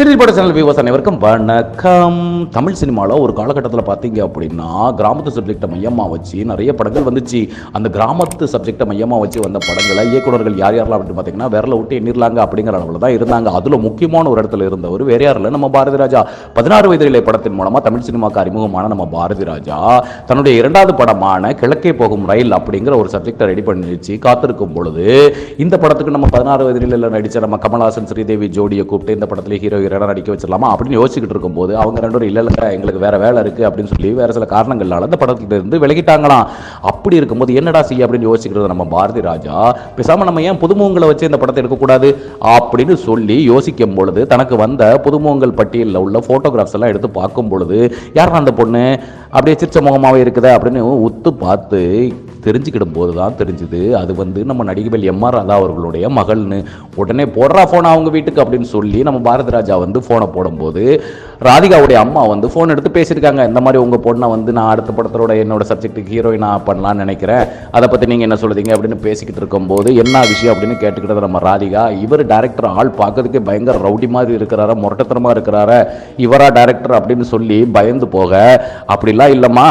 திருப்பட channel viewers அனைவருக்கும் வணக்கம். தமிழ் சினிமாவில் ஒரு காலகட்டத்தில் பார்த்தீங்க அப்படின்னா கிராமத்து சப்ஜெக்டை மையமாக வச்சு நிறைய படங்கள் வந்துச்சு. அந்த கிராமத்து சப்ஜெக்டை மையமாக வச்சு வந்த படங்களை இயக்குனர்கள் யார் யாரெல்லாம் அப்படின்னு பார்த்தீங்கன்னா விரல விட்டு எண்ணிரலாங்க அப்படிங்கிற அளவில் தான் இருந்தாங்க. அதில் முக்கியமான ஒரு இடத்துல இருந்தவர் வேற யாரில் நம்ம பாரதி ராஜா. பதினாறு வயதிலே படத்தின் மூலமாக தமிழ் சினிமாக்கு அறிமுகமான நம்ம பாரதி ராஜா. தன்னுடைய இரண்டாவது படமான கிழக்கே போகும் ரயில் அப்படிங்கிற ஒரு சப்ஜெக்டை ரெடி பண்ணிடுச்சு. காத்திருக்கும் பொழுது இந்த படத்துக்கு நம்ம பதினாறு வயதில் நடித்த நம்ம கமல்ஹாசன் ஸ்ரீதேவி ஜோடியை கூப்பிட்டு இந்த படத்துல ஹீரோ ஹீரோனா அடிக்க வச்சிடலாமா அப்படின்னு யோசிச்சுட்டு இருக்கும்போது அவங்க ரெண்டு பேரும் இல்லை இல்லை எங்களுக்கு வேற வேலை இருக்குது அப்படின்னு சொல்லி வேற சில காரணங்களால அந்த படத்துலேருந்து விலகிட்டாங்களாம். அப்படி இருக்கும்போது என்னடா செய்ய அப்படின்னு யோசிக்கிறது நம்ம பாரதி ராஜா பேசாமல் நம்ம ஏன் புதுமுகங்களை வச்சு இந்த படத்தை எடுக்கக்கூடாது அப்படின்னு சொல்லி யோசிக்கும் பொழுது தனக்கு வந்த புதுமுகங்கள் பட்டியலில் உள்ள ஃபோட்டோகிராஃப்ஸ் எல்லாம் எடுத்து பார்க்கும் பொழுது யார் அந்த பொண்ணு? அப்படியே சிரிச்ச முகமாகவே இருக்குது அப்படின்னு உத்து பார்த்து தெரிஞ்சுக்கிடும் போது தான் தெரிஞ்சுது. அது வந்து நம்ம நடிகர்கள் எம்ஆர் ராதா அவர்களுடைய மகள்னு. உடனே போடுறா ஃபோன் அவங்க வீட்டுக்கு அப்படின்னு சொல்லி நம்ம பாரத ராஜா வந்து ஃபோனை போடும்போது ராதிகாவுடைய அம்மா வந்து ஃபோன் எடுத்து பேசியிருக்காங்க. இந்த மாதிரி உங்கள் பொண்ணை வந்து நான் அடுத்த படத்தோட என்னோட சப்ஜெக்ட்டுக்கு ஹீரோயினாக பண்ணலாம்னு நினைக்கிறேன். அதை பற்றி நீங்கள் என்ன சொல்லுதீங்க அப்படின்னு பேசிக்கிட்டு இருக்கும்போது என்ன விஷயம் அப்படின்னு கேட்டுக்கிட்டது நம்ம ராதிகா. இவர் டேரக்டர் ஆள் பார்க்கறதுக்கு பயங்கர ரவுடி மாதிரி இருக்கிறாரா முரட்டத்தனமாக இருக்கிறாரா. இவரா டேரக்டர் அப்படின்னு சொல்லி பயந்து போக அப்படிலாம் இல்லைம்மா.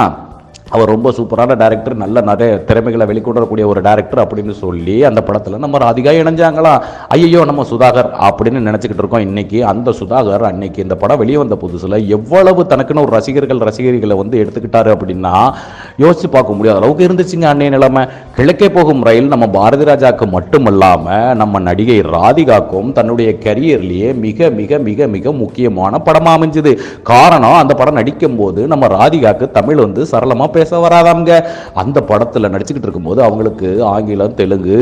அவர் ரொம்ப சூப்பரான டேரக்டர் நல்ல நிறைய திறமைகளை வெளிக்கொண்டக்கூடிய ஒரு டேரக்டர் அப்படின்னு சொல்லி அந்த படத்தில் நம்ம ராதிகா இணைஞ்சாங்களா? ஐயோ நம்ம சுதாகர் அப்படின்னு நினச்சிக்கிட்டு இருக்கோம். இன்றைக்கி அந்த சுதாகர் அன்னைக்கு இந்த படம் வெளியே வந்த புதுசில் எவ்வளவு தனக்குன்னு ஒரு ரசிகர்கள் ரசிகர்களை வந்து எடுத்துக்கிட்டாரு அப்படின்னா யோசித்து பார்க்க முடியாத அளவுக்கு இருந்துச்சுங்க அன்னைய நிலைமை. கிழக்கே போகும் ரயில் நம்ம பாரதி ராஜாக்கு மட்டுமல்லாமல் நம்ம நடிகை ராதிகாக்கும் தன்னுடைய கரியர்லேயே மிக மிக மிக மிக முக்கியமான படமாக அமைஞ்சது. காரணம் அந்த படம் நடிக்கும் போது நம்ம ராதிகாக்கு தமிழ் வந்து சரளமாக பேச வராதாங்க அந்த படத்தில் நடிச்சுக்கிட்டு இருக்கும்போது அவங்களுக்கு ஆங்கிலம் தெலுங்கு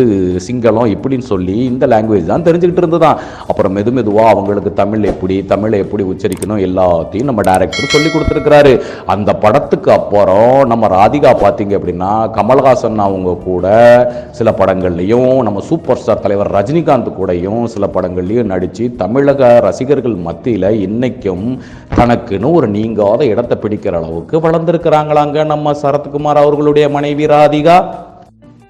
சிங்களம் இப்படின்னு சொல்லி இந்த லாங்குவேஜ் தான் தெரிஞ்சுக்கிட்டு இருந்ததுதான். அப்புறம் மெது மெதுவாக அவங்களுக்கு தமிழ் எப்படி தமிழை எப்படி உச்சரிக்கணும் எல்லாத்தையும் நம்ம டேரக்டர் சொல்லி கொடுத்துருக்கிறாரு. அந்த படத்துக்கு அப்புறம் நம்ம ராதிகா பார்த்தீங்க அப்படின்னா கமல்ஹாசன் அவங்க கூட சில படங்கள்லையும் நம்ம சூப்பர் ஸ்டார் தலைவர் ரஜினிகாந்த் கூடயும் சில படங்கள்லையும் நடித்து தமிழக ரசிகர்கள் மத்தியில் இன்னைக்கும் தனக்குன்னு ஒரு நீங்காத இடத்தை பிடிக்கிற அளவுக்கு வளர்ந்துருக்கிறாங்களாங்க நம்ம சரத்குமார் அவர்களுடைய மனைவி ராதிகா